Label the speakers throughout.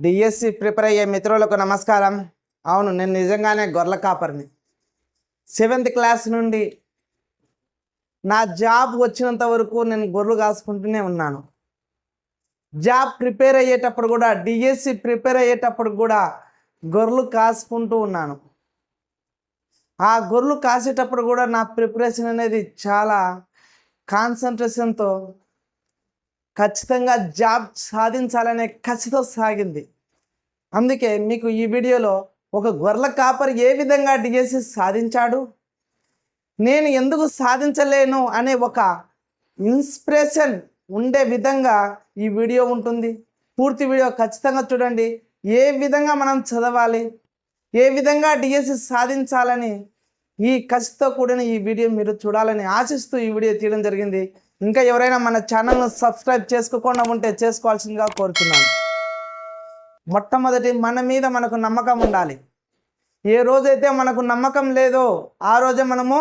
Speaker 1: DSC prepare అయ్యే మిత్రులకు నమస్కారం. అవును నేను నిజంగానే గొర్రెల కాపరిని. సెవెంత్ క్లాస్ నుండి నా జాబ్ వచ్చినంత వరకు నేను గొర్రెలు కాసుకుంటూనే ఉన్నాను. జాబ్ ప్రిపేర్ అయ్యేటప్పుడు కూడా డిఎస్సి ప్రిపేర్ అయ్యేటప్పుడు కూడా గొర్రెలు కాసుకుంటూ ఉన్నాను. ఆ గొర్రెలు కాసేటప్పుడు కూడా నా ప్రిపరేషన్ అనేది చాలా కాన్సన్ట్రేషన్తో ఖచ్చితంగా జాబ్ సాధించాలనే కసితో సాగింది. అందుకే మీకు ఈ వీడియోలో ఒక గొర్రెల కాపరి ఏ విధంగా డిఎస్సి సాధించాడు? నేను ఎందుకు సాధించలేను అనే ఒక ఇన్స్పిరేషన్ ఉండే విధంగా ఈ వీడియో ఉంటుంది. పూర్తి వీడియో ఖచ్చితంగా చూడండి. ఏ విధంగా మనం చదవాలి? ఏ విధంగా డిఎస్సి సాధించాలని ఈ కసితో కూడిన ఈ వీడియో మీరు చూడాలని ఆశిస్తూ ఈ వీడియో తీయడం జరిగింది. ఇంకా ఎవరైనా మన ఛానల్ను సబ్స్క్రైబ్ చేసుకోకుండా ఉంటే చేసుకోవాల్సిందిగా కోరుతున్నాను. మొట్టమొదటి మన మీద మనకు నమ్మకం ఉండాలి. ఏ రోజైతే మనకు నమ్మకం లేదో ఆ రోజే మనము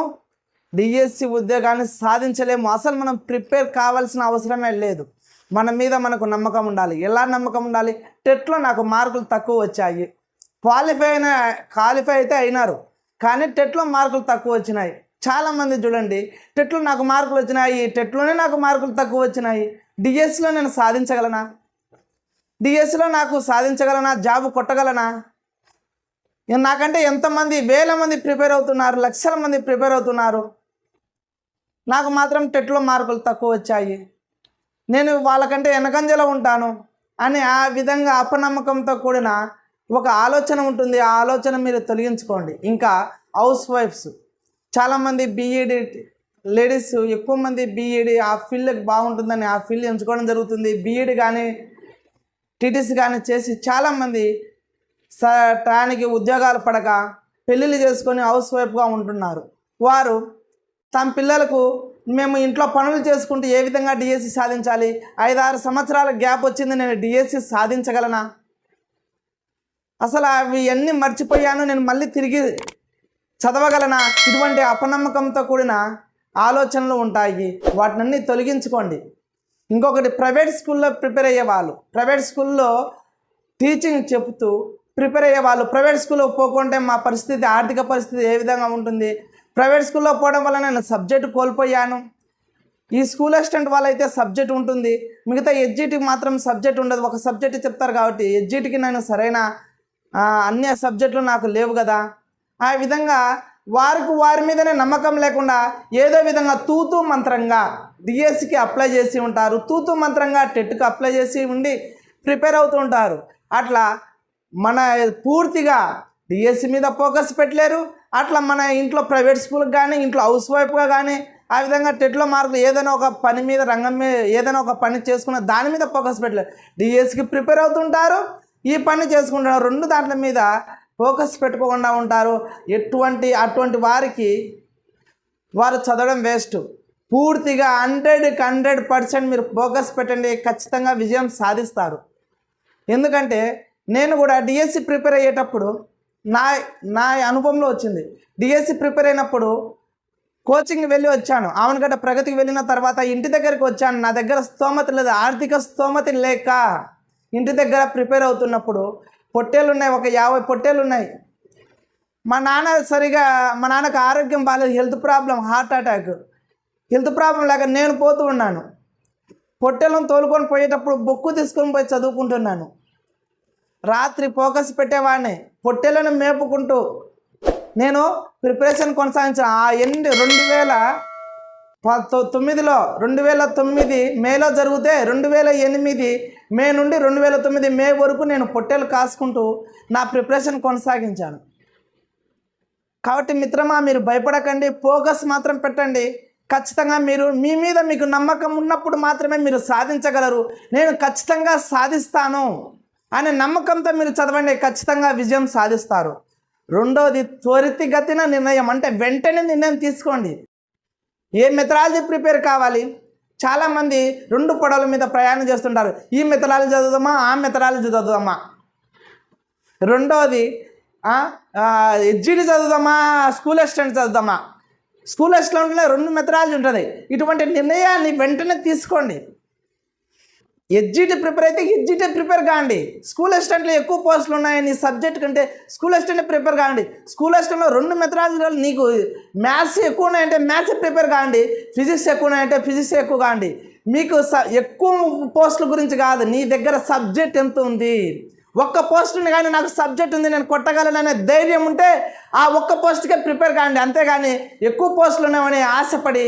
Speaker 1: డిఎస్సి ఉద్యోగాన్ని సాధించలేము. అసలు మనం ప్రిపేర్ కావాల్సిన అవసరమే లేదు. మన మీద మనకు నమ్మకం ఉండాలి. ఎలా నమ్మకం ఉండాలి? టెట్లో నాకు మార్కులు తక్కువ వచ్చాయి. క్వాలిఫై అయిన క్వాలిఫై అయితే అయినారు. కానీ టెట్లో మార్కులు తక్కువ వచ్చినాయి. చాలామంది చూడండి టెట్లో నాకు మార్కులు వచ్చినాయి టెట్లోనే నాకు మార్కులు తక్కువ వచ్చినాయి. డిఎస్సిలో నేను సాధించగలనా? డిఎస్సిలో నాకు సాధించగలనా? జాబ్ కొట్టగలనా? నాకంటే ఎంతమంది వేల మంది ప్రిపేర్ అవుతున్నారు లక్షల మంది ప్రిపేర్ అవుతున్నారు. నాకు మాత్రం టెట్లో మార్కులు తక్కువ వచ్చాయి. నేను వాళ్ళకంటే వెనకంజలో ఉంటాను అని ఆ విధంగా అపనమ్మకంతో కూడిన ఒక ఆలోచన ఉంటుంది. ఆ ఆలోచన మీరు తొలగించుకోండి. ఇంకా హౌస్ వైఫ్స్. చాలామంది బీఈడి లేడీస్ ఎక్కువ మంది బీఈడి ఆ ఫీల్డ్కి బాగుంటుందని ఆ ఫీల్డ్ ఎంచుకోవడం జరుగుతుంది. బీఈడి కానీ టీటీసీ కానీ చేసి చాలామంది స టయానికి ఉద్యోగాలు పడక పెళ్ళిళ్ళు చేసుకొని హౌస్ వైఫ్గా ఉంటున్నారు. వారు తమ పిల్లలకు మేము ఇంట్లో పనులు చేసుకుంటూ ఏ విధంగా డిఎస్సి సాధించాలి? ఐదారు సంవత్సరాల గ్యాప్ వచ్చింది నేను డిఎస్సి సాధించగలనా? అసలు అవి అన్నీ మర్చిపోయాను నేను మళ్ళీ తిరిగి చదవగలనా? ఇటువంటి అపనమ్మకంతో కూడిన ఆలోచనలు ఉంటాయి. వాటినన్నీ తొలగించుకోండి. ఇంకొకటి ప్రైవేట్ స్కూల్లో ప్రిపేర్ అయ్యే వాళ్ళు. ప్రైవేట్ స్కూల్లో టీచింగ్ చెప్తూ ప్రిపేర్ అయ్యే వాళ్ళు. ప్రైవేట్ స్కూల్లో పోకుంటే మా పరిస్థితి ఆర్థిక పరిస్థితి ఏ విధంగా ఉంటుంది? ప్రైవేట్ స్కూల్లో పోవడం వల్ల నేను సబ్జెక్టు కోల్పోయాను. ఈ స్కూల్ అసిస్టెంట్ వాళ్ళైతే సబ్జెక్ట్ ఉంటుంది. మిగతా ఎడ్జిటికి మాత్రం సబ్జెక్ట్ ఉండదు. ఒక సబ్జెక్ట్ చెప్తారు కాబట్టి ఎడ్జిటికి నేను సరైన అన్ని సబ్జెక్టులు నాకు లేవు కదా. ఆ విధంగా వారికి వారి మీదనే నమ్మకం లేకుండా ఏదో విధంగా తూతూ మంత్రంగా డిఎస్సికి అప్లై చేసి ఉంటారు. తూతూ మంత్రంగా టెట్కి అప్లై చేసి ఉండి ప్రిపేర్ అవుతూ ఉంటారు. అట్లా మన పూర్తిగా డిఎస్సి మీద ఫోకస్ పెట్టలేరు. అట్లా మన ఇంట్లో ప్రైవేట్ స్కూల్కి కానీ ఇంట్లో హౌస్ వైఫ్గా కానీ ఆ విధంగా టెట్లో మార్కులు ఏదైనా ఒక పని మీద రంగం మీద ఏదైనా ఒక పని చేసుకున్న దాని మీద ఫోకస్ పెట్టలేరు. డిఎస్సికి ప్రిపేర్ అవుతుంటారు. ఈ పని చేసుకుంటారు రెండు దాంట్ల మీద ఫోకస్ పెట్టుకోకుండా ఉంటారు. ఎటువంటి అటువంటి వారికి వారు చదవడం వేస్ట్. పూర్తిగా హండ్రెడ్కి హండ్రెడ్ పర్సెంట్ మీరు ఫోకస్ పెట్టండి. ఖచ్చితంగా విజయం సాధిస్తారు. ఎందుకంటే నేను కూడా డిఎస్సి ప్రిపేర్ అయ్యేటప్పుడు నా నా అనుభవంలో వచ్చింది. డిఎస్సి ప్రిపేర్ అయినప్పుడు కోచింగ్ వెళ్ళి వచ్చాను. ఆమెనుగడ్డ ప్రగతికి వెళ్ళిన తర్వాత ఇంటి దగ్గరికి వచ్చాను. నా దగ్గర స్తోమత లేదు. ఆర్థిక స్తోమత లేక ఇంటి దగ్గర ప్రిపేర్ అవుతున్నప్పుడు పొట్టేలు ఉన్నాయి ఒక యాభై పొట్టేలు ఉన్నాయి మా నాన్న సరిగా మా నాన్నకు ఆరోగ్యం బాగాలేదు health problem heart attack. Health problem లేక నేను పోతూ ఉన్నాను. పొట్టెలను తోలుకొని పోయేటప్పుడు బొక్కు తీసుకొని పోయి చదువుకుంటున్నాను. రాత్రి ఫోకస్ పెట్టేవాడిని. పొట్టెలను మేపుకుంటూ నేను ప్రిపరేషన్ కొనసాగించాను. ఆ ఎన్ని రెండు వేల తొమ్మిదిలో రెండు వేల తొమ్మిది మేలో జరిగితే రెండు వేల ఎనిమిది మే నుండి రెండు వేల తొమ్మిది మే వరకు నేను పొట్టెలు కాసుకుంటూ నా ప్రిపరేషన్ కొనసాగించాను. కాబట్టి మిత్రమా మీరు భయపడకండి. ఫోకస్ మాత్రం పెట్టండి. ఖచ్చితంగా మీరు మీ మీద మీకు నమ్మకం ఉన్నప్పుడు మాత్రమే మీరు సాధించగలరు. నేను ఖచ్చితంగా సాధిస్తాను అనే నమ్మకంతో మీరు చదవండి. ఖచ్చితంగా విజయం సాధిస్తారు. రెండోది త్వరితగతిన నిర్ణయం అంటే వెంటనే నిర్ణయం తీసుకోండి. ఏ మెథడాలజీ ప్రిపేర్ కావాలి? చాలామంది రెండు పడవల మీద ప్రయాణం చేస్తుంటారు. ఈ మెథడాలజీ చదువుదామా? ఆ మెథడాలజీ చదువుదామా? రెండవది ఎడ్జిడి చదువుదామా? స్కూల్ అసిస్టెంట్ చదువుదామా? స్కూల్ అసిస్టెంట్లో రెండు మెథడాలజీ ఉంటుంది. ఇటువంటి నిర్ణయాన్ని వెంటనే తీసుకోండి. ఎగ్జిట్ ప్రిపేర్ అయితే ఎగ్జిటే ప్రిపేర్ కాండి. స్కూల్ అసిస్టెంట్లో ఎక్కువ పోస్టులు ఉన్నాయని సబ్జెక్ట్ కంటే స్కూల్ అసిస్టెంట్ ప్రిపేర్ కాండి. స్కూల్ అసిస్టెంట్లో రెండు మెథడాలజీలు నీకు మ్యాథ్స్ ఎక్కువ ఉన్నాయంటే మ్యాథ్స్ ప్రిపేర్ కాండి. ఫిజిక్స్ ఎక్కువ ఉన్నాయంటే ఫిజిక్స్ ఎక్కువ కాండి. మీకు స ఎక్కువ పోస్టుల గురించి కాదు నీ దగ్గర సబ్జెక్ట్ ఎంత ఉంది? ఒక్క పోస్ట్ ఉంది కానీ నాకు సబ్జెక్ట్ ఉంది నేను కొట్టగలననే ధైర్యం ఉంటే ఆ ఒక్క పోస్ట్కే ప్రిపేర్ కాండి. అంతేగాని ఎక్కువ పోస్టులు ఉన్నామని ఆశపడి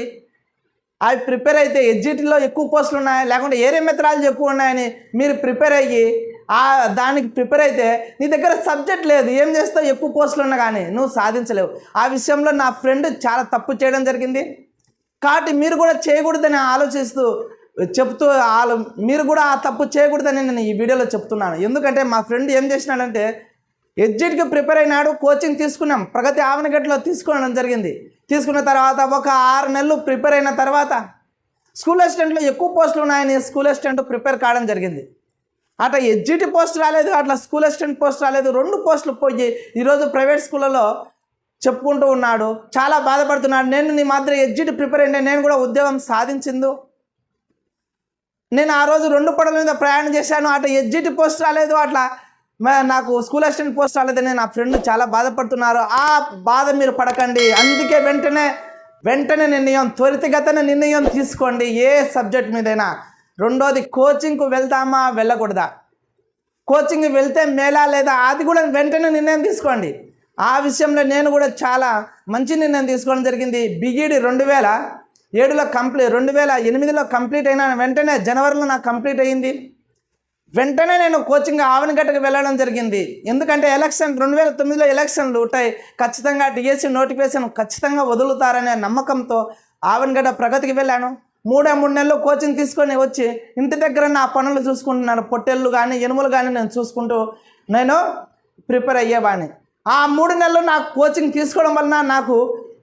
Speaker 1: అవి ప్రిపేర్ అయితే ఎడ్జిటీలో ఎక్కువ పోస్టులు ఉన్నాయి లేకుంటే ఏరే మెథడాలజీ ఎక్కువ ఉన్నాయని మీరు ప్రిపేర్ అయ్యి ఆ దానికి ప్రిపేర్ అయితే నీ దగ్గర సబ్జెక్ట్ లేదు ఏం చేస్తావు? ఎక్కువ పోస్టులు ఉన్నా కానీ నువ్వు సాధించలేవు. ఆ విషయంలో నా ఫ్రెండ్ చాలా తప్పు చేయడం జరిగింది. కాబట్టి మీరు కూడా చేయకూడదని ఆలోచిస్తూ చెప్తూ ఆలో మీరు కూడా ఆ తప్పు చేయకూడదని నేను ఈ వీడియోలో చెప్తున్నాను. ఎందుకంటే మా ఫ్రెండ్ ఏం చేసినాడంటే ఎడ్జిట్కి ప్రిపేర్ అయినాడు కోచింగ్ తీసుకున్నాం ప్రగతి ఆవనగడ్డలో తీసుకోవడం జరిగింది. తీసుకున్న తర్వాత ఒక ఆరు నెలలు ప్రిపేర్ అయిన తర్వాత స్కూల్ అసిస్టెంట్లో ఎక్కువ పోస్టులు ఉన్నాయని స్కూల్ అసిస్టెంట్ ప్రిపేర్ కావడం జరిగింది. అట్లా ఎడ్జిటి పోస్ట్ రాలేదు అట్లా స్కూల్ అసిస్టెంట్ పోస్ట్ రాలేదు రెండు పోస్టులు పోయి ఈరోజు ప్రైవేట్ స్కూళ్ళలో చెప్పుకుంటూ ఉన్నాడు. చాలా బాధపడుతున్నాడు. నేను నీ మాదిరి ఎడ్జిటి ప్రిపేర్ అయినా నేను కూడా ఉద్యోగం సాధించిందో. నేను ఆ రోజు రెండు పడల మీద ప్రయాణం చేశాను. అట్లా ఎడ్జిటి పోస్ట్ రాలేదు అట్లా నాకు స్కూల్ అసిస్టెంట్ పోస్ట్ రాలేదని నా ఫ్రెండ్ చాలా బాధపడుతున్నారు. ఆ బాధ మీరు పడకండి. అందుకే వెంటనే వెంటనే నిర్ణయం త్వరితగతన నిర్ణయం తీసుకోండి. ఏ సబ్జెక్ట్ మీదైనా. రెండోది కోచింగ్కు వెళ్తామా వెళ్ళకూడదా? కోచింగ్ వెళ్తే మేలా లేదా? అది కూడా వెంటనే నిర్ణయం తీసుకోండి. ఆ విషయంలో నేను కూడా చాలా మంచి నిర్ణయం తీసుకోవడం జరిగింది. బిఈడి రెండు వేల ఏడులో కంప్లీట్ రెండు వేల ఎనిమిదిలో కంప్లీట్ అయిన వెంటనే జనవరిలో నాకు కంప్లీట్ అయ్యింది. వెంటనే నేను కోచింగ్ ఆవనగట్టకు వెళ్ళడం జరిగింది. ఎందుకంటే ఎలక్షన్ రెండు వేల తొమ్మిదిలో ఎలక్షన్లు ఉంటాయి. ఖచ్చితంగా డిఎస్సి నోటిఫికేషన్ ఖచ్చితంగా వదులుతారనే నమ్మకంతో ఆవనగడ్డ ప్రగతికి వెళ్ళాను. మూడే మూడు నెలలు కోచింగ్ తీసుకొని వచ్చి ఇంటి దగ్గర నా పనులు చూసుకుంటున్నాను. పొట్టెళ్ళు కానీ ఎనుములు కానీ నేను చూసుకుంటూ నేను ప్రిపేర్ అయ్యేవాడిని. ఆ మూడు నెలలు నాకు కోచింగ్ తీసుకోవడం వలన నాకు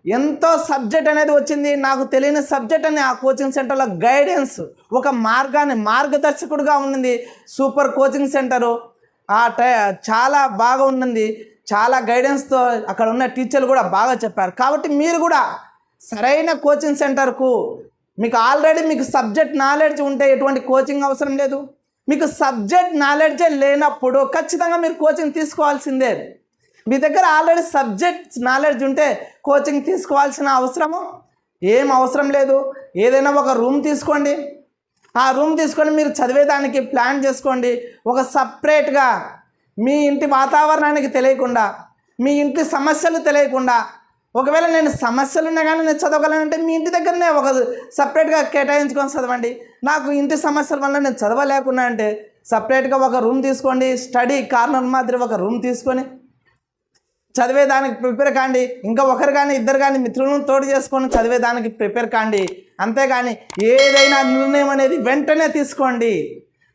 Speaker 1: ఎంతో సబ్జెక్ట్ అనేది వచ్చింది. నాకు తెలియని సబ్జెక్ట్ అని ఆ కోచింగ్ సెంటర్లో గైడెన్స్ ఒక మార్గాన్ని మార్గదర్శకుడుగా ఉండింది సూపర్ కోచింగ్ సెంటరు. ఆ టై చాలా బాగా ఉండింది చాలా గైడెన్స్తో అక్కడ ఉన్న టీచర్లు కూడా బాగా చెప్పారు. కాబట్టి మీరు కూడా సరైన కోచింగ్ సెంటర్కు మీకు ఆల్రెడీ మీకు సబ్జెక్ట్ నాలెడ్జ్ ఉంటే ఎటువంటి కోచింగ్ అవసరం లేదు. మీకు సబ్జెక్ట్ నాలెడ్జే లేనప్పుడు ఖచ్చితంగా మీరు కోచింగ్ తీసుకోవాల్సిందే. మీ దగ్గర ఆల్రెడీ సబ్జెక్ట్స్ నాలెడ్జ్ ఉంటే కోచింగ్ తీసుకోవాల్సిన అవసరము? ఏం అవసరం లేదు. ఏదైనా ఒక రూమ్ తీసుకోండి. ఆ రూమ్ తీసుకొని మీరు చదివేదానికి ప్లాన్ చేసుకోండి. ఒక సపరేట్గా మీ ఇంటి వాతావరణానికి తెలియకుండా మీ ఇంటి సమస్యలు తెలియకుండా ఒకవేళ నేను సమస్యలు ఉన్నా కానీ నేను చదవగలనంటే మీ ఇంటి దగ్గరనే ఒక సపరేట్గా కేటాయించుకొని చదవండి. నాకు ఇంటి సమస్యల వల్ల నేను చదవలేకున్నా అంటే సపరేట్గా ఒక రూమ్ తీసుకోండి. స్టడీ కార్నర్ మాదిరి ఒక రూమ్ తీసుకొని చదివేదానికి ప్రిపేర్ కాండి. ఇంకా ఒకరు కానీ ఇద్దరు కానీ మిత్రులను తోడు చేసుకొని చదివేదానికి ప్రిపేర్ కాండి. అంతేగాని ఏదైనా నిర్ణయం అనేది వెంటనే తీసుకోండి.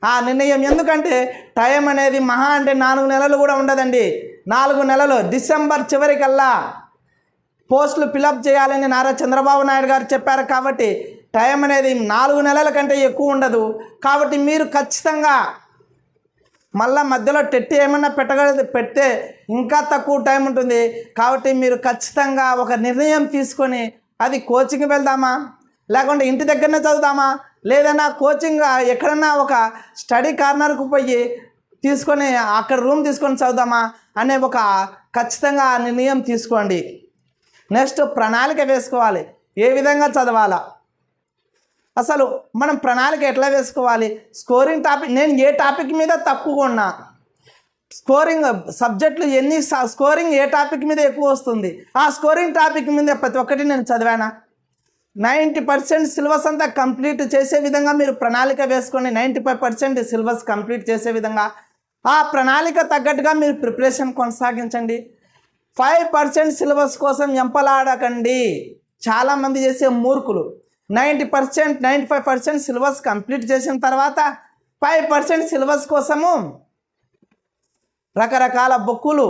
Speaker 1: ఆ నిర్ణయం ఎందుకంటే టైం అనేది మహా అంటే నాలుగు నెలలు కూడా ఉండదండి. నాలుగు నెలలు డిసెంబర్ చివరికల్లా పోస్టులు ఫిలప్ చేయాలని నారా చంద్రబాబు నాయుడు గారు చెప్పారు కాబట్టి టైం అనేది నాలుగు నెలల కంటే ఎక్కువ ఉండదు. కాబట్టి మీరు ఖచ్చితంగా మళ్ళా మధ్యలో టెట్టి ఏమన్నా పెట్టగల పెడితే ఇంకా తక్కువ టైం ఉంటుంది. కాబట్టి మీరు ఖచ్చితంగా ఒక నిర్ణయం తీసుకొని అది కోచింగ్ వెళ్దామా? లేకుంటే ఇంటి దగ్గరనే చదువుదామా? లేదన్నా కోచింగ్ ఎక్కడన్నా ఒక స్టడీ కార్నర్కు పోయి తీసుకొని అక్కడ రూమ్ తీసుకొని చదువుదామా? అనే ఒక ఖచ్చితంగా నిర్ణయం తీసుకోండి. నెక్స్ట్ ప్రణాళిక వేసుకోవాలి. ఏ విధంగా చదవాలా? అసలు మనం ప్రణాళిక ఎట్లా వేసుకోవాలి? స్కోరింగ్ టాపిక్ నేను ఏ టాపిక్ మీద తక్కువగా ఉన్నా స్కోరింగ్ సబ్జెక్టులు ఎన్ని స్కోరింగ్ ఏ టాపిక్ మీద ఎక్కువ వస్తుంది? ఆ స్కోరింగ్ టాపిక్ మీద ప్రతి ఒక్కటి నేను చదివానా? నైంటీ పర్సెంట్ సిలబస్ అంతా కంప్లీట్ చేసే విధంగా మీరు ప్రణాళిక వేసుకొని ninety five percent syllabus complete చేసే విధంగా. ఆ ప్రణాళిక తగ్గట్టుగా మీరు ప్రిపరేషన్ కొనసాగించండి. ఫైవ్ పర్సెంట్ సిలబస్ కోసం ఎంపలాడకండి. చాలామంది చేసే మూర్ఖులు. Ninety percent ninety five percent syllabus complete చేసిన తర్వాత ఫైవ్ పర్సెంట్ సిలబస్ కోసము రకరకాల బుక్కులు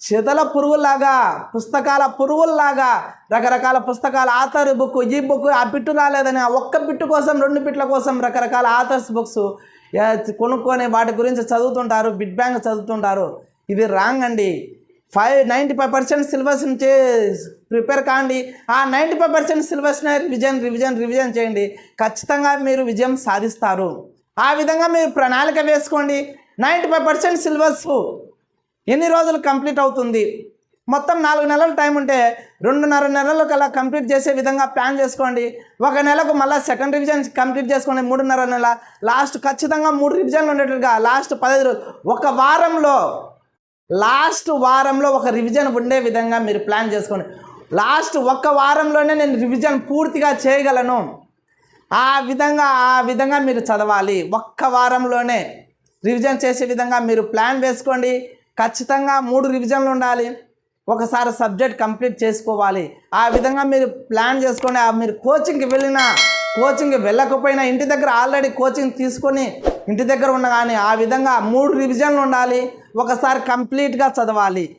Speaker 1: చెదల పురుగుల్లాగా పుస్తకాల పురుగుల్లాగా రకరకాల పుస్తకాల ఆథర్ బుక్ ఈ బుక్ ఆ బిట్టు రాలేదని ఆ ఒక్క బిట్టు కోసం రెండు బిట్ల కోసం రకరకాల ఆథర్స్ బుక్స్ కొనుక్కొని వాటి గురించి చదువుతుంటారు బిడ్ బ్యాంక్ చదువుతుంటారు. ఇది రాంగ్ అండి. Five ninety five percent syllabus నుంచి ప్రిపేర్ కాండి. ఆ నైంటీ ఫైవ్ పర్సెంట్ సిలబస్ని రివిజన్ రివిజన్ రివిజన్ చేయండి. ఖచ్చితంగా మీరు విజయం సాధిస్తారు. ఆ విధంగా మీరు ప్రణాళిక వేసుకోండి. నైంటీ ఫైవ్ పర్సెంట్ సిలబస్ ఎన్ని రోజులు కంప్లీట్ అవుతుంది? మొత్తం నాలుగు నెలల టైం ఉంటే రెండున్నర నెలలు కల్లా కంప్లీట్ చేసే విధంగా ప్లాన్ చేసుకోండి. ఒక నెలకు మళ్ళీ సెకండ్ రివిజన్ కంప్లీట్ చేసుకోండి. మూడున్నర నెల లాస్ట్ ఖచ్చితంగా మూడు రివిజన్లు ఉండేట్టుగా లాస్ట్ పదహైదు రోజులు. ఒక వారంలో లాస్ట్ వారంలో ఒక రివిజన్ ఉండే విధంగా మీరు ప్లాన్ చేసుకోండి. లాస్ట్ ఒక్క వారంలోనే నేను రివిజన్ పూర్తిగా చేయగలను. ఆ విధంగా ఆ విధంగా మీరు చదవాలి. ఒక్క వారంలోనే రివిజన్ చేసే విధంగా మీరు ప్లాన్ వేసుకోండి. ఖచ్చితంగా మూడు రివిజన్లు ఉండాలి. ఒకసారి సబ్జెక్ట్ కంప్లీట్ చేసుకోవాలి. ఆ విధంగా మీరు ప్లాన్ చేసుకొని ఆ మీరు కోచింగ్కి వెళ్ళినా కోచింగ్ వెళ్ళకపోయినా ఇంటి దగ్గర ఆల్రెడీ కోచింగ్ తీసుకొని ఇంటి దగ్గర ఉన్న కానీ ఆ విధంగా మూడు రివిజన్లు ఉండాలి. ఒకసారి కంప్లీట్గా చదవాలి.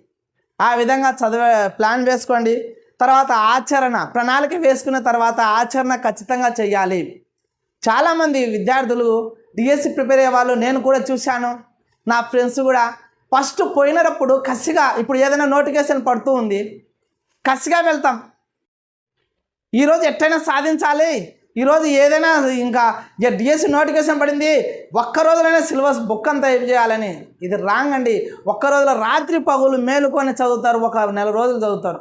Speaker 1: ఆ విధంగా చదివే ప్లాన్ వేసుకోండి. తర్వాత ఆచరణ ప్రణాళిక వేసుకున్న తర్వాత ఆచరణ ఖచ్చితంగా చేయాలి. చాలామంది విద్యార్థులు డిఎస్సి ప్రిపేర్ అయ్యే వాళ్ళు నేను కూడా చూశాను. నా ఫ్రెండ్స్ కూడా. ఫస్ట్ పోయినప్పుడు కసిగా ఇప్పుడు ఏదైనా నోటిఫికేషన్ పడుతూ ఉంది. కసిగా వెళ్తాం. ఈరోజు ఎట్టయినా సాధించాలి. ఈరోజు ఏదైనా ఇంకా డిఎస్సి నోటిఫికేషన్ పడింది ఒక్క రోజులోనే సిలబస్ బుక్ అంతా ఏం చేయాలని. ఇది రాంగ్ అండి. ఒక్క రోజులో రాత్రి పగులు మేలుకొని చదువుతారు ఒక నెల రోజులు చదువుతారు.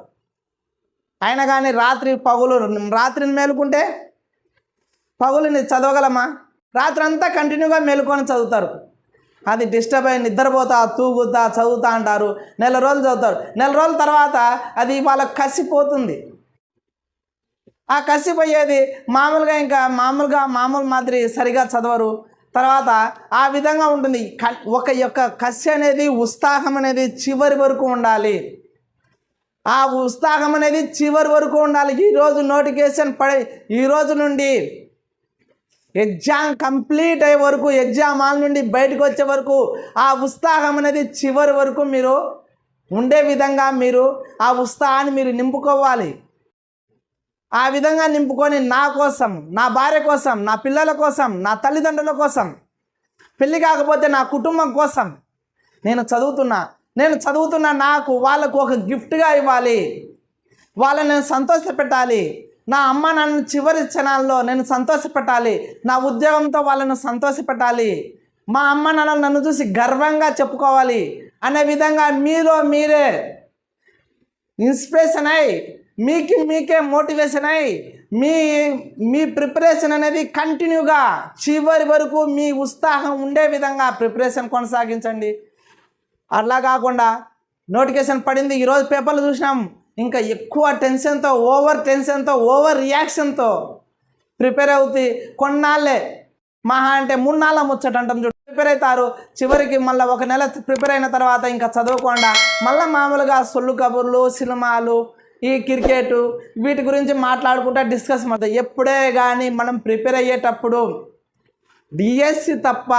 Speaker 1: అయినా కానీ రాత్రి పగులు రాత్రిని మేలుకుంటే పగులుని చదవగలమా? రాత్రి అంతా కంటిన్యూగా మేలుకొని చదువుతారు. అది డిస్టర్బ్ అయ్యి నిద్రపోతా తూగుతా చదువుతా అంటారు. నెల రోజులు చదువుతారు. నెల రోజుల తర్వాత అది వాళ్ళకి కసిపోతుంది. ఆ కసిపోయేది మామూలుగా ఇంకా మామూలుగా మామూలు మాదిరి సరిగా చదవరు. తర్వాత ఆ విధంగా ఉంటుంది. ఒక యొక్క కసి అనేది ఉత్సాహం అనేది చివరి వరకు ఉండాలి. ఆ ఉత్సాహం అనేది చివరి వరకు ఉండాలి. ఈరోజు నోటిఫికేషన్ పడే ఈ రోజు నుండి ఎగ్జామ్ కంప్లీట్ అయ్యే వరకు ఎగ్జామ్ హాల్ నుండి బయటకు వచ్చే వరకు ఆ ఉత్సాహం అనేది చివరి వరకు మీరు ఉండే విధంగా మీరు ఆ ఉత్సాహాన్ని మీరు నింపుకోవాలి. ఆ విధంగా నింపుకొని నా కోసం నా భార్య కోసం నా పిల్లల కోసం నా తల్లిదండ్రుల కోసం పెళ్ళి కాకపోతే నా కుటుంబం కోసం నేను చదువుతున్నా. నేను చదువుతున్న నాకు వాళ్ళకు ఒక గిఫ్ట్గా ఇవ్వాలి. వాళ్ళని నేను సంతోషపెట్టాలి. నా అమ్మ నన్ను చివరి క్షణాల్లో నేను సంతోషపెట్టాలి. నా ఉద్యోగంతో వాళ్ళను సంతోషపెట్టాలి. మా అమ్మ నాన్న నన్ను చూసి గర్వంగా చెప్పుకోవాలి. అనే విధంగా మీలో మీరే ఇన్స్పిరేషన్ అయి మీకు మీకే మోటివేషన్ అయి మీ మీ ప్రిపరేషన్ అనేది కంటిన్యూగా చివరి వరకు మీ ఉత్సాహం ఉండే విధంగా ప్రిపరేషన్ కొనసాగించండి. అట్లా కాకుండా నోటిఫికేషన్ పడింది ఈరోజు పేపర్లు చూసినాం. ఇంకా ఎక్కువ టెన్షన్తో ఓవర్ టెన్షన్తో ఓవర్ రియాక్షన్తో ప్రిపేర్ అవుతాయి కొన్నాళ్ళే. మహా అంటే మూడు నాళ్ళ ముచ్చట అంటాం చూడు. ప్రిపేర్ అవుతారు. చివరికి మళ్ళీ ఒక నెల ప్రిపేర్ అయిన తర్వాత ఇంకా చదవకుండా. మళ్ళీ మామూలుగా సొల్లు కబుర్లు సినిమాలు ఈ క్రికెట్ వీటి గురించి మాట్లాడుకుంటా డిస్కస్ అవుతాయి ఎప్పుడే కానీ మనం ప్రిపేర్ అయ్యేటప్పుడు డిఎస్సి తప్ప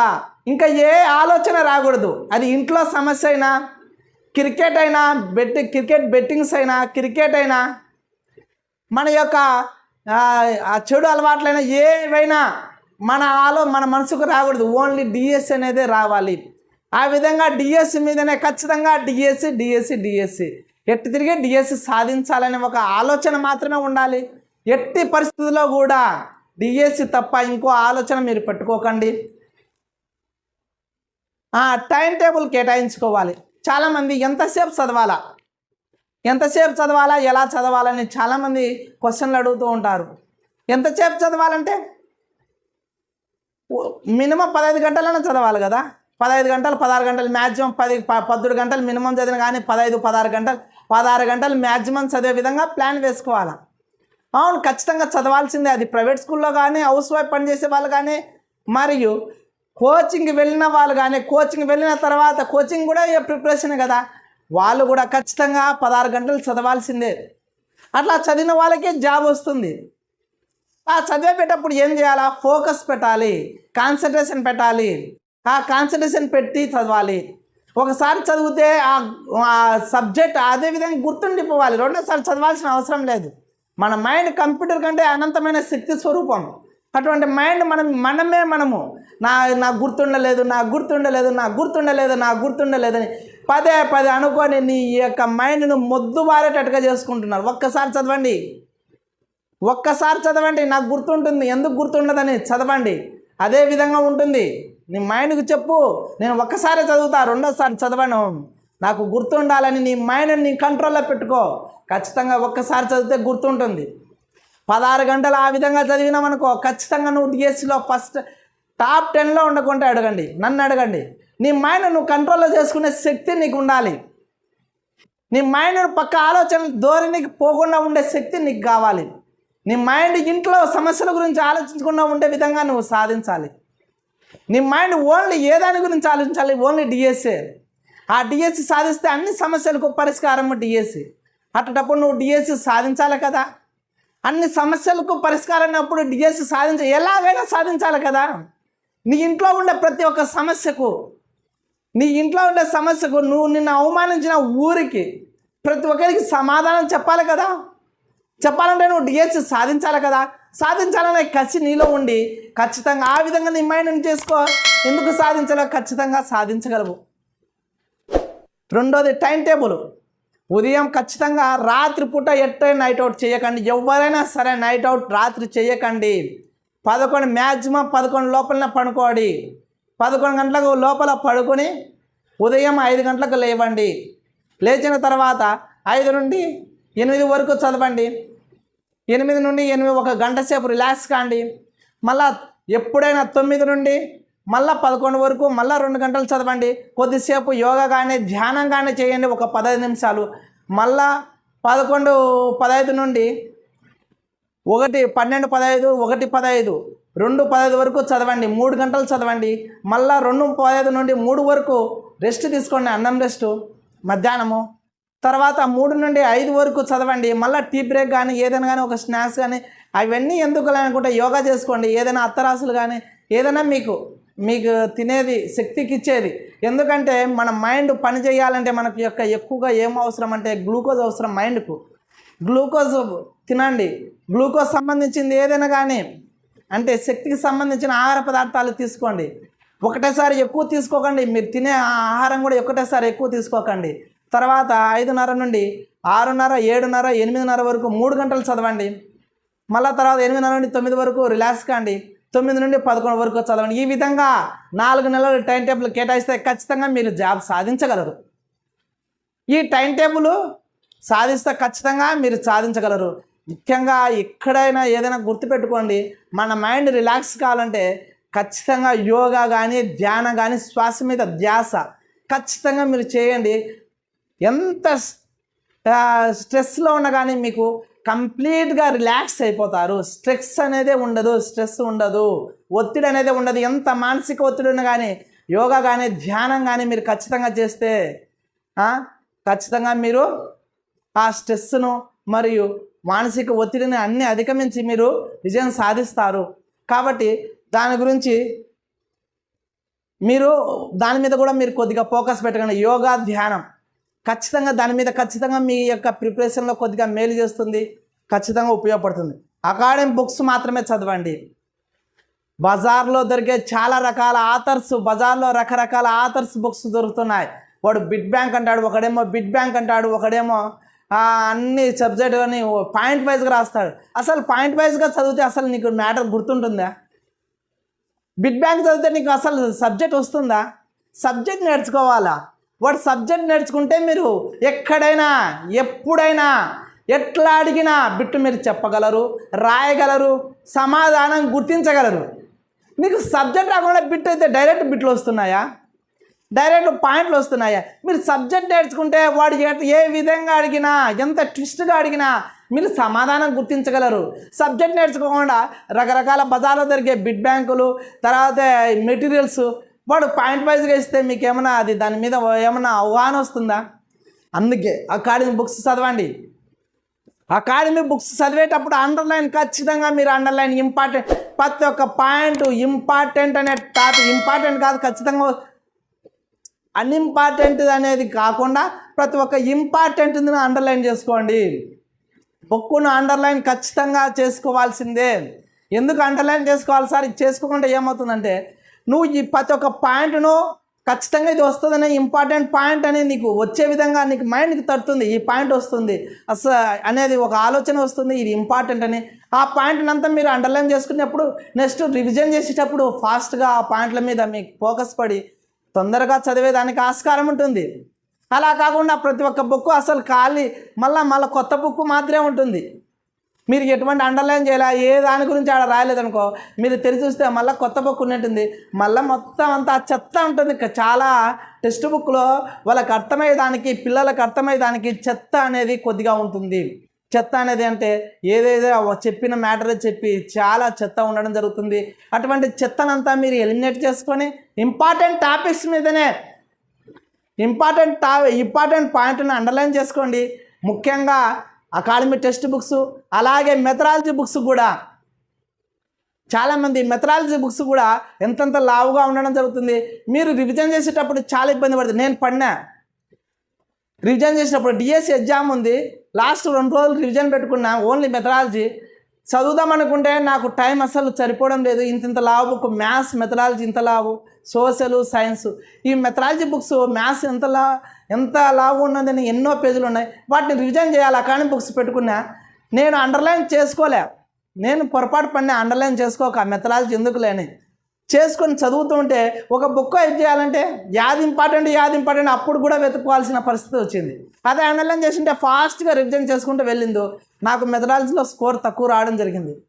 Speaker 1: ఇంకా ఏ ఆలోచన రాకూడదు. అది ఇంట్లో సమస్య అయినా క్రికెట్ అయినా బెట్టి క్రికెట్ బెట్టింగ్స్ అయినా క్రికెట్ అయినా మన యొక్క ఆ చెడు అలవాట్లైనా ఏవైనా మన ఆలో మన మనసుకు రాకూడదు. ఓన్లీ డిఎస్సి అనేది రావాలి. ఆ విధంగా డిఎస్సి మీదనే ఖచ్చితంగా డిఎస్సి డిఎస్సి డిఎస్సి ఎట్టి తిరిగి డిఎస్సి సాధించాలనే ఒక ఆలోచన మాత్రమే ఉండాలి. ఎట్టి పరిస్థితుల్లో కూడా డిఎస్సి తప్ప ఇంకో ఆలోచన మీరు పెట్టుకోకండి. ఆ, టైం టేబుల్ కేటాయించుకోవాలి. చాలామంది ఎంతసేపు చదవాలా? ఎంతసేపు చదవాలా? ఎలా చదవాలని చాలామంది క్వశ్చన్లు అడుగుతూ ఉంటారు. ఎంతసేపు చదవాలంటే? మినిమం పదహైదు గంటలైనా చదవాలి కదా. పదహైదు గంటలు పదహారు గంటలు మ్యాక్సిమం పది ప- పద్దెడు గంటలు మినిమం చదివిన కానీ పదహైదు పదహారు గంటలు పదహారు గంటలు మ్యాక్సిమం చదివే విధంగా ప్లాన్ వేసుకోవాలి? అవును ఖచ్చితంగా చదవాల్సిందే. అది ప్రైవేట్ స్కూల్లో కానీ హౌస్ వైఫ్ పనిచేసే వాళ్ళు కానీ మరియు కోచింగ్కి వెళ్ళిన వాళ్ళు కానీ కోచింగ్ వెళ్ళిన తర్వాత కోచింగ్ కూడా ప్రిపరేషన్ కదా? వాళ్ళు కూడా ఖచ్చితంగా పదహారు గంటలు చదవాల్సిందే. అట్లా చదివిన వాళ్ళకే జాబ్ వస్తుంది. ఆ చదివేటప్పుడు ఏం చేయాలా? ఫోకస్ పెట్టాలి. కాన్సన్ట్రేషన్ పెట్టాలి. ఆ కాన్సన్ట్రేషన్ పెట్టి చదవాలి. ఒకసారి చదివితే ఆ సబ్జెక్ట్ అదే విధంగా గుర్తుండిపోవాలి. రెండోసారి చదవాల్సిన అవసరం లేదు. మన మైండ్ కంప్యూటర్ కంటే అనంతమైన శక్తి స్వరూపం. అటువంటి మైండ్ మనం మనమే మనము. నా నా గుర్తుండలేదు నా గుర్తుండలేదు నా గుర్తుండలేదు నా గుర్తుండలేదని పదే పదే అనుకొని నీ యొక్క మైండ్ను మొద్దుబారేటట్టుగా చేసుకుంటున్నారు. ఒక్కసారి చదవండి. ఒక్కసారి చదవండి. నాకు గుర్తుంటుంది. ఎందుకు గుర్తుండదని చదవండి. అదే విధంగా ఉంటుంది. నీ మైండ్కి చెప్పు. నేను ఒక్కసారి చదువుతా రెండోసారి చదవను. నాకు గుర్తుండాలని నీ మైండ్ నీ కంట్రోల్లో పెట్టుకో. ఖచ్చితంగా ఒక్కసారి చదివితే గుర్తుంటుంది. పదహారు గంటలు ఆ విధంగా చదివినామనుకో ఖచ్చితంగా నువ్వు డిఎస్సిలో ఫస్ట్ టాప్ టెన్లో ఉండకుంటే అడగండి. నన్ను అడగండి. నీ మైండ్ నువ్వు కంట్రోల్లో చేసుకునే శక్తి నీకు ఉండాలి నీ మైండ్ పక్క ఆలోచన ధోరణికి పోకుండా ఉండే శక్తి నీకు కావాలి. నీ మైండ్ ఇంట్లో సమస్యల గురించి ఆలోచించకుండా ఉండే విధంగా నువ్వు సాధించాలి. నీ మైండ్ ఓన్లీ ఏ దాని గురించి ఆలోచించాలి? ఓన్లీ డిఎస్ఏ ఆ డిఎస్సి సాధిస్తే అన్ని సమస్యలకు పరిష్కారం డిఎస్సి అట్టటప్పుడు నువ్వు డిఎస్సి సాధించాలి కదా? అన్ని సమస్యలకు పరిష్కారం అయినప్పుడు డిఎస్సి సాధించ ఎలాగైనా సాధించాలి కదా? నీ ఇంట్లో ఉండే ప్రతి ఒక్క సమస్యకు నీ ఇంట్లో ఉండే సమస్యకు నువ్వు నిన్ను అవమానించిన ఊరికి ప్రతి ఒక్కరికి సమాధానం చెప్పాలి కదా? చెప్పాలంటే నువ్వు డిఎస్సి సాధించాలి కదా. సాధించాలనే కసి నీలో ఉండి ఖచ్చితంగా ఆ విధంగా నీ మైండ్ని చేసుకో. ఎందుకు సాధించాలో ఖచ్చితంగా సాధించగలవు. రెండోది టైం టేబుల్ ఉదయం ఖచ్చితంగా రాత్రి పూట ఎట్టే నైట్ అవుట్ చేయకండి. ఎవరైనా సరే నైట్ అవుట్ రాత్రి చేయకండి. పదకొండు మ్యాక్సిమం పదకొండు లోపలనే పడుకోండి. పదకొండు గంటలకు లోపల పడుకొని ఉదయం ఐదు గంటలకు లేవండి. లేచిన తర్వాత ఐదు నుండి ఎనిమిది వరకు చదవండి. ఎనిమిది నుండి ఎనిమిది ఒక గంట సేపు రిలాక్స్ కాండి. మళ్ళా ఎప్పుడైనా తొమ్మిది నుండి మళ్ళీ పదకొండు వరకు మళ్ళీ రెండు గంటలు చదవండి. కొద్దిసేపు యోగా కానీ ధ్యానం కానీ చేయండి ఒక పదహైదు నిమిషాలు. మళ్ళా పదకొండు పదహైదు నుండి ఒకటి పన్నెండు పదహైదు ఒకటి పదహైదు రెండు పదహైదు వరకు చదవండి. మూడు గంటలు చదవండి. మళ్ళీ రెండు పదహైదు నుండి మూడు వరకు రెస్ట్ తీసుకోండి. అన్నం రెస్ట్ మధ్యాహ్నము. తర్వాత మూడు నుండి ఐదు వరకు చదవండి. మళ్ళీ టీ బ్రేక్ కానీ ఏదైనా కానీ ఒక స్నాక్స్ కానీ అవన్నీ ఎందుకు అనుకుంటే యోగా చేసుకోండి. ఏదైనా అత్తరాసులు కానీ ఏదైనా మీకు మీకు తినేది శక్తికి ఇచ్చేది. ఎందుకంటే మన మైండ్ పని చేయాలంటే మనకు యొక్క ఎక్కువగా ఏం అవసరం అంటే గ్లూకోజ్ అవసరం మైండ్కు. గ్లూకోజ్ తినండి. గ్లూకోజ్ సంబంధించింది ఏదైనా కానీ అంటే శక్తికి సంబంధించిన ఆహార పదార్థాలు తీసుకోండి. ఒకటేసారి ఎక్కువ తీసుకోకండి. మీరు తినే ఆహారం కూడా ఒకటేసారి ఎక్కువ తీసుకోకండి. తర్వాత ఐదున్నర నుండి ఆరున్నర ఏడున్నర ఎనిమిదిన్నర వరకు మూడు గంటలు చదవండి. మళ్ళా తర్వాత ఎనిమిదిన్నర నుండి తొమ్మిది వరకు రిలాక్స్ కాండి తొమ్మిది నుండి పదకొండు వరకు చదవండి. ఈ విధంగా నాలుగు నెలలు టైం టేబుల్ కేటాయిస్తే ఖచ్చితంగా మీరు జాబ్ సాధించగలరు. ఈ టైం టేబుల్ సాధిస్తే ఖచ్చితంగా మీరు సాధించగలరు. ముఖ్యంగా ఎక్కడైనా ఏదైనా గుర్తుపెట్టుకోండి. మన మైండ్ రిలాక్స్ కావాలంటే ఖచ్చితంగా యోగా కానీ ధ్యానం కానీ శ్వాస మీద ధ్యాస ఖచ్చితంగా మీరు చేయండి. ఎంత స్ట్రెస్లో ఉన్నా కానీ మీకు కంప్లీట్గా రిలాక్స్ అయిపోతారు. స్ట్రెస్ అనేదే ఉండదు స్ట్రెస్ ఉండదు. ఒత్తిడి అనేది ఉండదు. ఎంత మానసిక ఒత్తిడి ఉన్నా కానీ యోగా కానీ ధ్యానం కానీ మీరు ఖచ్చితంగా చేస్తే ఖచ్చితంగా మీరు ఆ స్ట్రెస్ను మరియు మానసిక ఒత్తిడిని అన్ని అధిగమించి మీరు విజయం సాధిస్తారు. కాబట్టి దాని గురించి మీరు దాని మీద కూడా మీరు కొద్దిగా ఫోకస్ పెట్టకండి. యోగా ధ్యానం. ఖచ్చితంగా దాని మీద ఖచ్చితంగా మీ యొక్క ప్రిపరేషన్లో కొద్దిగా మేలు చేస్తుంది ఖచ్చితంగా ఉపయోగపడుతుంది. అకాడమిక్ బుక్స్ మాత్రమే చదవండి. బజార్లో దొరికే చాలా రకాల ఆథర్స్ బజార్లో రకరకాల ఆథర్స్ బుక్స్ దొరుకుతున్నాయి. వాడు బిడ్ బ్యాంక్ అంటాడు ఒకడేమో బిడ్ బ్యాంక్ అంటాడు ఒకడేమో అన్ని సబ్జెక్ట్ పాయింట్ వైజ్గా రాస్తాడు. అసలు పాయింట్ వైజ్గా చదివితే అసలు నీకు మ్యాటర్ గుర్తుంటుందా? బిడ్ బ్యాంక్ చదివితే నీకు అసలు సబ్జెక్ట్ వస్తుందా? సబ్జెక్ట్ నేర్చుకోవాలా? వాడు సబ్జెక్ట్ నేర్చుకుంటే మీరు ఎక్కడైనా ఎప్పుడైనా ఎట్లా అడిగినా బిట్టు మీరు చెప్పగలరు రాయగలరు సమాధానం గుర్తించగలరు. మీకు సబ్జెక్ట్ రాకుండా బిట్ అయితే డైరెక్ట్ బిట్లు వస్తున్నాయా? డైరెక్ట్ పాయింట్లు వస్తున్నాయా? మీరు సబ్జెక్ట్ నేర్చుకుంటే వాడు ఏ- ఏ విధంగా అడిగినా ఎంత ట్విస్ట్గా అడిగినా మీరు సమాధానం గుర్తించగలరు. సబ్జెక్ట్ నేర్చుకోకుండా రకరకాల బజార్లో దొరికే బిడ్ బ్యాంకులు తర్వాత మెటీరియల్స్ వాడు పాయింట్ వైజ్గా ఇస్తే మీకు ఏమైనా అది దాని మీద ఏమైనా అవగాహన వస్తుందా? అందుకే అకాడమిక్ బుక్స్ చదవండి. అకాడమిక్ బుక్స్ చదివేటప్పుడు అండర్లైన్ ఖచ్చితంగా మీరు అండర్లైన్ ఇంపార్టెంట్ ప్రతి ఒక్క పాయింట్ ఇంపార్టెంట్ అనే టాపిక్ ఇంపార్టెంట్ కాదు ఖచ్చితంగా అన్ఇంపార్టెంట్ అనేది కాకుండా ప్రతి ఒక్క ఇంపార్టెంట్ని అండర్లైన్ చేసుకోండి. బుక్కును అండర్లైన్ ఖచ్చితంగా చేసుకోవాల్సిందే. ఎందుకు అండర్లైన్ చేసుకోవాలి సార్? ఇది చేసుకోకుండా ఏమవుతుందంటే నువ్వు ఈ ప్రతి ఒక్క పాయింట్ను ఖచ్చితంగా ఇది వస్తుందనే ఇంపార్టెంట్ పాయింట్ అనేది నీకు వచ్చే విధంగా నీకు మైండ్కి తడుతుంది ఈ పాయింట్ వస్తుంది. అసలు అనేది ఒక ఆలోచన వస్తుంది ఇది ఇంపార్టెంట్ అని. ఆ పాయింట్ని అంతా మీరు అండర్లైన్ చేసుకునేప్పుడు నెక్స్ట్ రివిజన్ చేసేటప్పుడు ఫాస్ట్గా ఆ పాయింట్ల మీద మీకు ఫోకస్ పడి తొందరగా చదివేదానికి ఆస్కారం ఉంటుంది. అలా కాకుండా ప్రతి ఒక్క బుక్ అసలు ఖాళీ మళ్ళీ మళ్ళీ కొత్త బుక్ మాత్రమే ఉంటుంది. మీరు ఎటువంటి అండర్లైన్ చేయాలి? ఏ దాని గురించి ఆడ రాయలేదనుకో మీరు తెరిచి చూస్తే మళ్ళీ కొత్త బుక్ ఉన్నట్టుంది. మళ్ళీ మొత్తం అంతా చెత్త ఉంటుంది. చాలా టెక్స్ట్ బుక్లో వాళ్ళకి అర్థమయ్యేదానికి పిల్లలకు అర్థమయ్యేదానికి చెత్త అనేది కొద్దిగా ఉంటుంది. చెత్త అనేది అంటే ఏదేదో చెప్పిన మ్యాటర్ చెప్పి చాలా చెత్త ఉండడం జరుగుతుంది. అటువంటి చెత్తనంతా మీరు ఎలిమినేట్ చేసుకొని ఇంపార్టెంట్ టాపిక్స్ మీదనే ఇంపార్టెంట్ టా ఇంపార్టెంట్ పాయింట్ని అండర్లైన్ చేసుకోండి. ముఖ్యంగా అకాడమిక్ టెక్స్ట్ బుక్స్ అలాగే మెథడాలజీ బుక్స్ కూడా. చాలామంది మెథడాలజీ బుక్స్ కూడా ఎంతంత లావుగా ఉండడం జరుగుతుంది. మీరు రివిజన్ చేసేటప్పుడు చాలా ఇబ్బంది పడుతుంది నేను పడినా. రివిజన్ చేసినప్పుడు డిఎస్సి ఎగ్జామ్ ఉంది. లాస్ట్ రెండు రోజులు రివిజన్ పెట్టుకున్నా ఓన్లీ మెథడాలజీ చదువుదాం అనుకుంటే నాకు టైం అసలు సరిపోవడం లేదు. ఇంత ఇంత లావు బుక్ మ్యాథ్స్ మెథడాలజీ ఇంత లావు. Social science. ఈ మెథడాలజీ బుక్స్ మ్యాథ్స్ ఎంత లా ఎంత లావు ఉన్నదని ఎన్నో పేజీలు ఉన్నాయి. వాటిని రివిజన్ చేయాలి? అకాడమిక్ బుక్స్ పెట్టుకున్నా? నేను అండర్లైన్ చేసుకోలే. నేను పొరపాటు పడిన అండర్లైన్ చేసుకోక. మెథడాలజీ ఎందుకు లేని? చేసుకొని చదువుతుంటే ఒక బుక్ ఏం చేయాలంటే యాది ఇంపార్టెంట్ యాది ఇంపార్టెంట్ అప్పుడు కూడా వెతుక్కోవాల్సిన పరిస్థితి వచ్చింది. అదే అండర్లైన్ చేసింటే ఫాస్ట్గా రివిజన్ చేసుకుంటూ వెళ్ళిందో నాకు మెథడాలజీలో స్కోర్ తక్కువ రావడం జరిగింది.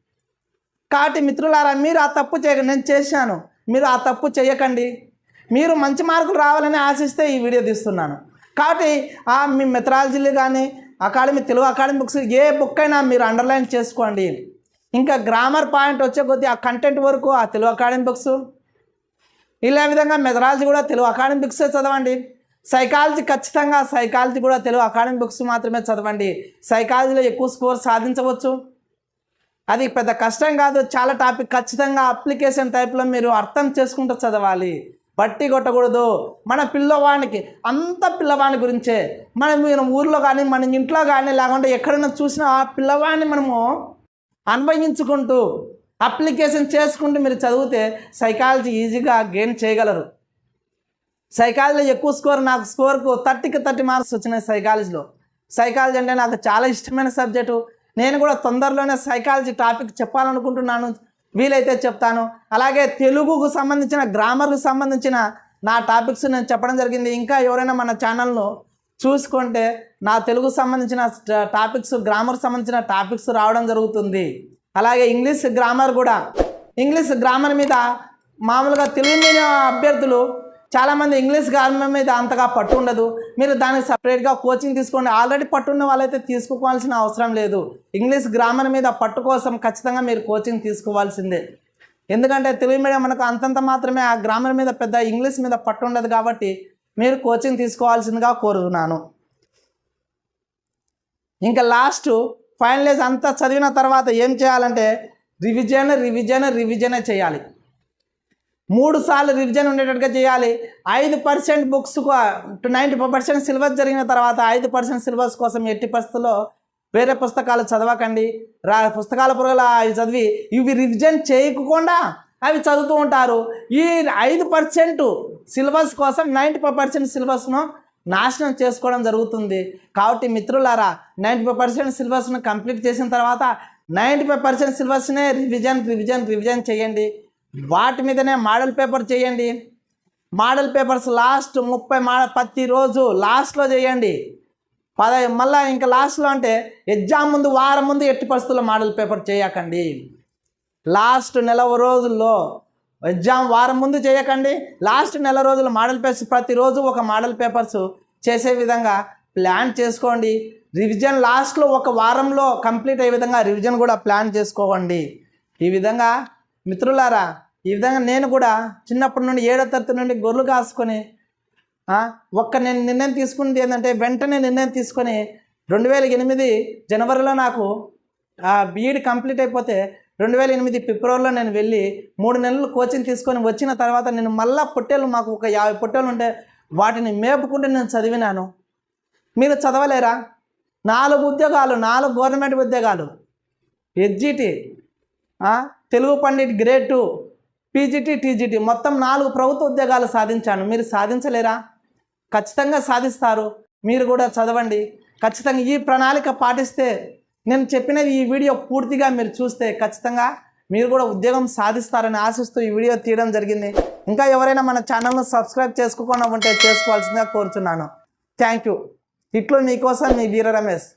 Speaker 1: కాబట్టి మిత్రులారా మీరు ఆ తప్పు చేయకండి. నేను చేశాను. మీరు ఆ తప్పు చేయకండి. మీరు మంచి మార్కులు రావాలని ఆశిస్తే ఈ వీడియో తీస్తున్నాను. కాబట్టి ఆ మీ మెథడాలజీలు కానీ అకాడమీ తెలుగు అకాడమీ బుక్స్ ఏ బుక్ అయినా మీరు అండర్లైన్ చేసుకోండి. ఇంకా గ్రామర్ పాయింట్ వచ్చే కొద్దీ ఆ కంటెంట్ వరకు ఆ తెలుగు అకాడమీ బుక్స్. ఇలా విధంగా మెథడాలజీ కూడా తెలుగు అకాడమీ బుక్సే చదవండి. సైకాలజీ ఖచ్చితంగా సైకాలజీ కూడా తెలుగు అకాడమీ బుక్స్ మాత్రమే చదవండి. సైకాలజీలో ఎక్కువ స్కోర్ సాధించవచ్చు. అది పెద్ద కష్టం కాదు. చాలా టాపిక్ ఖచ్చితంగా అప్లికేషన్ టైప్లో మీరు అర్థం చేసుకుంటూ చదవాలి. బట్టి కొట్టకూడదు. మన పిల్లవానికి అంత పిల్లవాని గురించే. మనం మీరు ఊర్లో కానీ మన ఇంట్లో కానీ లేకుంటే ఎక్కడైనా చూసినా ఆ పిల్లవాడిని మనము అన్వయించుకుంటూ అప్లికేషన్ చేసుకుంటూ మీరు చదివితే సైకాలజీ ఈజీగా గెయిన్ చేయగలరు. సైకాలజీలో ఎక్కువ స్కోర్ నాకు స్కోర్కు థర్టీకి థర్టీ మార్క్స్ వచ్చినాయి సైకాలజీలో. సైకాలజీ అంటే నాకు చాలా ఇష్టమైన సబ్జెక్టు. నేను కూడా తొందరలోనే సైకాలజీ టాపిక్ చెప్పాలనుకుంటున్నాను. వీలైతే చెప్తాను. అలాగే తెలుగుకు సంబంధించిన గ్రామర్కు సంబంధించిన నా టాపిక్స్ నేను చెప్పడం జరిగింది. ఇంకా ఎవరైనా మన ఛానల్ను చూసుకుంటే నా తెలుగు సంబంధించిన టాపిక్స్ గ్రామర్ సంబంధించిన టాపిక్స్ రావడం జరుగుతుంది. అలాగే ఇంగ్లీష్ గ్రామర్ కూడా. ఇంగ్లీష్ గ్రామర్ మీద మామూలుగా తెలుగు మీడియం అభ్యర్థులు చాలామంది ఇంగ్లీష్ గ్రామర్ మీద అంతగా పట్టు ఉండదు. మీరు దానికి సపరేట్గా కోచింగ్ తీసుకోండి. ఆల్రెడీ పట్టున్న వాళ్ళైతే తీసుకోవాల్సిన అవసరం లేదు. ఇంగ్లీష్ గ్రామర్ మీద పట్టు కోసం ఖచ్చితంగా మీరు కోచింగ్ తీసుకోవాల్సిందే. ఎందుకంటే తెలుగు మీడియం మనకు అంతంత మాత్రమే ఆ గ్రామర్ మీద పెద్ద ఇంగ్లీష్ మీద పట్టు ఉండదు కాబట్టి మీరు కోచింగ్ తీసుకోవాల్సిందిగా కోరుతున్నాను. ఇంకా లాస్ట్ ఫైనలైజ్ అంతా చదివిన తర్వాత ఏం చేయాలంటే రివిజన్ రివిజన్ రివిజనే చేయాలి. మూడు సార్లు రివిజన్ ఉండేటట్టుగా చేయాలి. ఐదు percent books ninety five percent syllabus జరిగిన తర్వాత ఐదు పర్సెంట్ సిలబస్ కోసం ఎట్టి పరిస్థితుల్లో వేరే పుస్తకాలు చదవకండి. రా పుస్తకాల పురుగుల అవి చదివి ఇవి రివిజన్ చేయకుండా అవి చదువుతూ ఉంటారు. ఈ ఐదు పర్సెంట్ సిలబస్ కోసం నైంటీ ఫైవ్ పర్సెంట్ సిలబస్ను నాశనం చేసుకోవడం జరుగుతుంది. కాబట్టి మిత్రులారా నైంటీ ఫైవ్ పర్సెంట్ సిలబస్ను కంప్లీట్ చేసిన తర్వాత నైంటీ ఫైవ్ పర్సెంట్ సిలబస్నే రివిజన్ రివిజన్ రివిజన్ చేయండి. వాటి మీదనే మోడల్ పేపర్ చేయండి. మోడల్ పేపర్స్ లాస్ట్ ముప్పై మా ప్రతిరోజు లాస్ట్లో చేయండి. పద మళ్ళీ ఇంకా లాస్ట్లో అంటే ఎగ్జామ్ ముందు వారం ముందు ఎట్టి పరిస్థితుల్లో మోడల్ పేపర్ చేయకండి. లాస్ట్ నెల రోజుల్లో ఎగ్జామ్ వారం ముందు చేయకండి. లాస్ట్ నెల రోజులు మోడల్ పేపర్స్ ప్రతిరోజు ఒక మోడల్ పేపర్స్ చేసే విధంగా ప్లాన్ చేసుకోండి. రివిజన్ లాస్ట్లో ఒక వారంలో కంప్లీట్ అయ్యే విధంగా రివిజన్ కూడా ప్లాన్ చేసుకోండి. ఈ విధంగా మిత్రులారా ఈ విధంగా నేను కూడా చిన్నప్పటి నుండి ఏడో తరగతి నుండి గొర్రెలు కాసుకొని ఒక్క నేను నిర్ణయం తీసుకున్నది ఏంటంటే వెంటనే నిర్ణయం తీసుకొని రెండు వేల ఎనిమిది జనవరిలో నాకు బీఈడి కంప్లీట్ అయిపోతే రెండు వేల ఎనిమిది ఫిబ్రవరిలో నేను వెళ్ళి మూడు నెలలు కోచింగ్ తీసుకొని వచ్చిన తర్వాత నేను మళ్ళా పొట్టేలు మాకు ఒక యాభై పొట్టేలు ఉంటే వాటిని మేపుకుంటూ నేను చదివినాను. మీరు చదవలేరా? నాలుగు ఉద్యోగాలు నాలుగు గవర్నమెంట్ ఉద్యోగాలు. SGT Telugu pandit grade two. PGT TGT మొత్తం నాలుగు ప్రభుత్వ ఉద్యోగాలు సాధించాను. మీరు సాధించలేరా? ఖచ్చితంగా సాధిస్తారు. మీరు కూడా చదవండి. ఖచ్చితంగా ఈ ప్రణాళిక పాటిస్తే నేను చెప్పిన ఈ వీడియో పూర్తిగా మీరు చూస్తే ఖచ్చితంగా మీరు కూడా ఉద్యోగం సాధిస్తారని ఆశిస్తూ ఈ వీడియో తీయడం జరిగింది. ఇంకా ఎవరైనా మన ఛానల్ను సబ్స్క్రైబ్ చేసుకోకుండా ఉంటే చేసుకోవాల్సిందిగా కోరుచున్నాను. Thank you. ఇట్లు మీకోసం మీ వీర రమేష్.